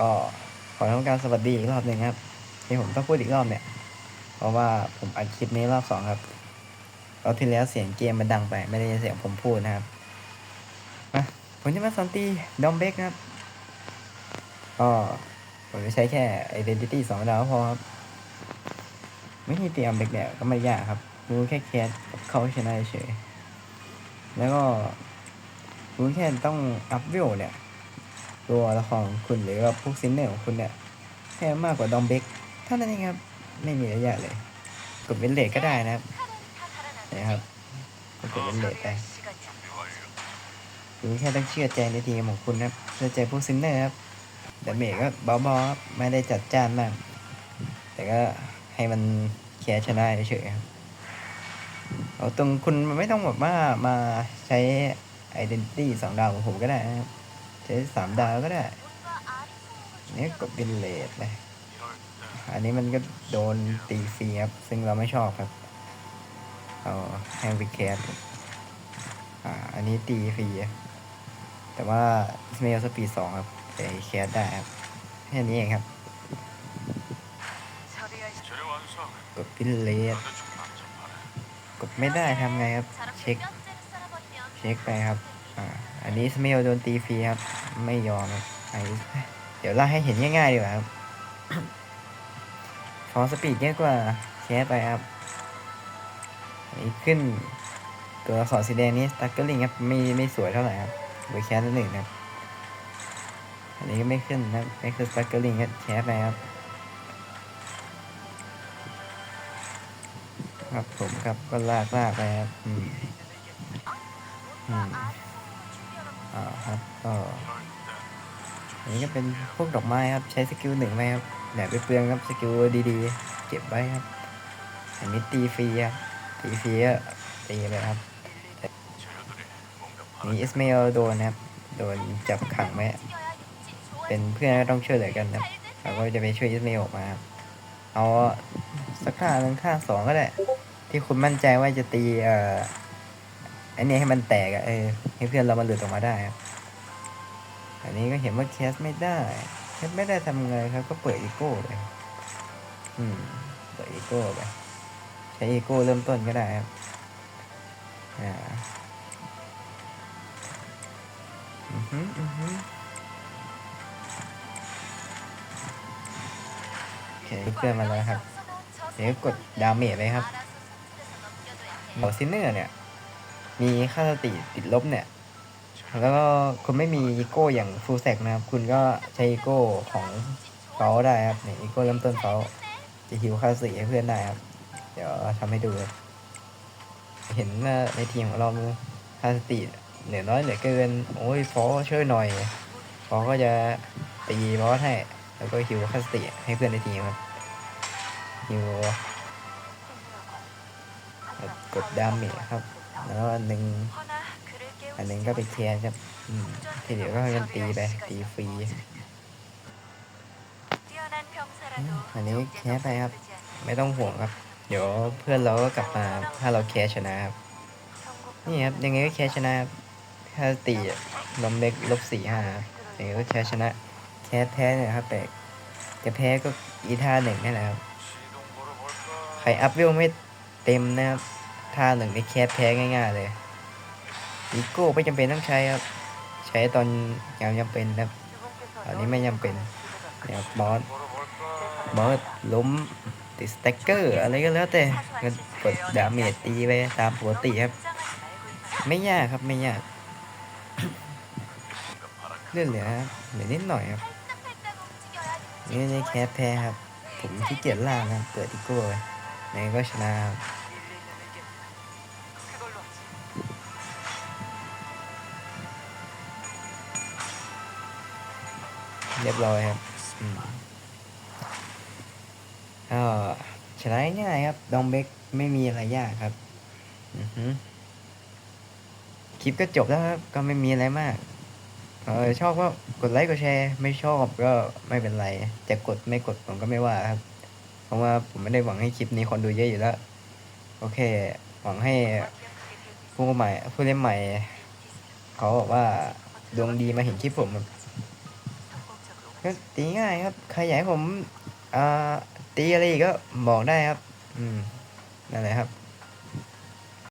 ก็ขอทำการสวัสดีอีกรอบหนึ่งครับที่ผมต้องพูดอีกรอบเนี่ย เพราะว่าผมอัดคลิปนี้รอบสองครับรอบที่แล้วเสียงเกมมันดังไป ไม่ได้ยินเสียงผมพูดนะครับมาผมจะมาสอนตีดอมเบกครับก็ผมจะใช้แค่ identity สองดาวพอครับวิธีตีดอมเบกเนี่ยก็ไม่ยากครับรู้แค่แคสกับเขาชนะเฉยแล้วก็รู้แค่ต้องอัพวิวเนี่ย ตัวละครของคุณหรือว่าพวกซินเนอร์ของคุณเนี่ยให้มากกว่าดอมเบกเท่านั้นเองครับ ไม่มีอะยากเลย กดเวนเลทก็ได้นะครับนะครับกดเวนเลทไปคุณแค่ต้องเชื่อใจในทีมของคุณนะครับเชื่อใจพวกซินเนอร์ครับแต่เมจก็เบาๆครับไม่ได้จัดจ้านมากแต่ก็ให้มันแค่ชนะเฉยๆครับเอาตรงคุณไม่ต้องแบบว่ามาใช้ identity สองดาวของผมก็ได้นะครับ ใช้สามดาวก็ได้นี่กดบินเลทเลยอันนี้มันก็โดนตีฟรีครับ ซึ่งเราไม่ชอบครับ เอาแฮงวิกแคสอ่า อันนี้ตีฟรี แต่ว่าสเมลสปีดสองครับแต่แคสได้ครับ แค่นี้เองครับ กดบินเลทกดไม่ได้ทำไงครับ เช็ค เช็คไปครับ อ่า อันนี้สเมลโดนตีฟรีครับ ไม่ยอมไอเดี๋ยวเล่าให้เห็นง่ายๆดีกว่าครับฟอสปีดเยอะกว่าแคสไปครับอันนี้ขึ้นตัวอักษรสีแดงนี้สตักเกอร์ลิงครับไม่ไม่สวยเท่าไหร่ครับเบอร์แคสหนึ่งนะครับ อันนี้ก็ไม่ขึ้นนะไม่ขึ้นสตักเกอร์ลิงก็แคสไปครับครับผมครับก็ลากลากไปครับอืมอืม อ่าครับก็อันนี้ก็เป็นพวกดอกไม้ครับ ใช้สกิลหนึ่งไหมครับอย่าไปเปลืองครับสกิลดีๆ เก็บไว้ครับ อันนี้ตีฟรีครับตีฟรีก็ตีไปครับนี่อิสเมลโดนนะครับ โดนจับขังไว้เป็นเพื่อนก็ต้องช่วยเหลือกันครับเราก็จะไปช่วยอิสเมลออกมาครับเอาสักข้างหนึ่งข้างสองก็ได้ ที่คุณมั่นใจว่าจะตีเอ่อ อันนี้ให้มันแตกอะเออให้เพื่อนเรามันหลุดออกมาได้ครับ อันนี้ก็เห็นว่าแคสไม่ได้แคสไม่ได้ทำไงครับ ก็เปิดอีโก้ไปอืมเปิดอีโก้ไปใช้อีโก้เริ่มต้นก็ได้ครับอ่าอือฮึอือฮึโอเคเพื่อนมาแล้วครับ เดี๋ยวกดดาเมจไปครับบอซินเนอร์เนี่ย มีค่าสติติดลบเนี่ย แล้วก็คุณไม่มีอีโก้อย่างฟูลแซกนะครับ คุณก็ใช้อีโก้ของเขาได้ครับเนี่ยอีโก้เริ่มต้นเขาจะฮิวค่าสติให้เพื่อนได้ครับ เดี๋ยวทำให้ดูเลยเห็นว่าในทีมของเราค่าสติเหลือน้อยเหลือเกิน โอ้ยฟอช่วยหน่อยฟอก็จะตีบอสให้แล้วก็ฮิวค่าสติให้เพื่อนในทีมครับฮิวกดดาเมจครับ แล้วอันหนึ่งอันหนึ่งก็ไปแคร์ครับทีเดียวก็ยังตีไปตีฟรีอันนี้แคร์ไปครับ ไม่ต้องห่วงครับ เดี๋ยวเพื่อนเราก็กลับมาถ้าเราแคร์ชนะครับนี่ครับยังไงก็แคร์ชนะครับถ้าตีลมเล็กลบสี่ห้ายังไงก็แคร์ชนะ แคร์แพ้เนี่ยครับแต่จะแพ้ก็อีท่าหนึ่งนี่แหละครับใครอัพวิวไม่เต็มนะครับ ท่าหนึ่งในแคร์แพ้ง่ายๆเลยอีโก้ไม่จำเป็นต้องใช้ครับ ใช้ตอนยามจำเป็นครับอันนี้ไม่จำเป็นเนี่ยบอสบอสล้มติดสแต็กเกอร์อะไรก็แล้วแต่ก็กดดาเมจตีไปตามปกติครับ ไม่ยากครับไม่ยากเลื่อนเหลือเหลือนิดหน่อยครับนี่นี่แคสแพ้ครับ ผมขี้เกียจล่างครับเปิดอีโก้ไปไหนก็ชนะครับ เรียบร้อยครับอืมก็ชนะง่ายครับ ดองเบกไม่มีอะไรยากครับคลิปก็จบแล้วครับ ก็ไม่มีอะไรมากเออชอบก็กดไลค์กดแชร์ ไม่ชอบก็ไม่เป็นไร จะกดไม่กดผมก็ไม่ว่าครับ เพราะว่าผมไม่ได้หวังให้คลิปนี้คนดูเยอะอยู่แล้ว โอเค หวังให้ผู้ใหม่ผู้เล่นใหม่ เขาบอกว่าดวงดีมาเห็นคลิปผม ก็ตีง่ายครับ ใครอยากให้ผมตีอะไรกก็บอกได้ครับ อืมนั่นแหละครับ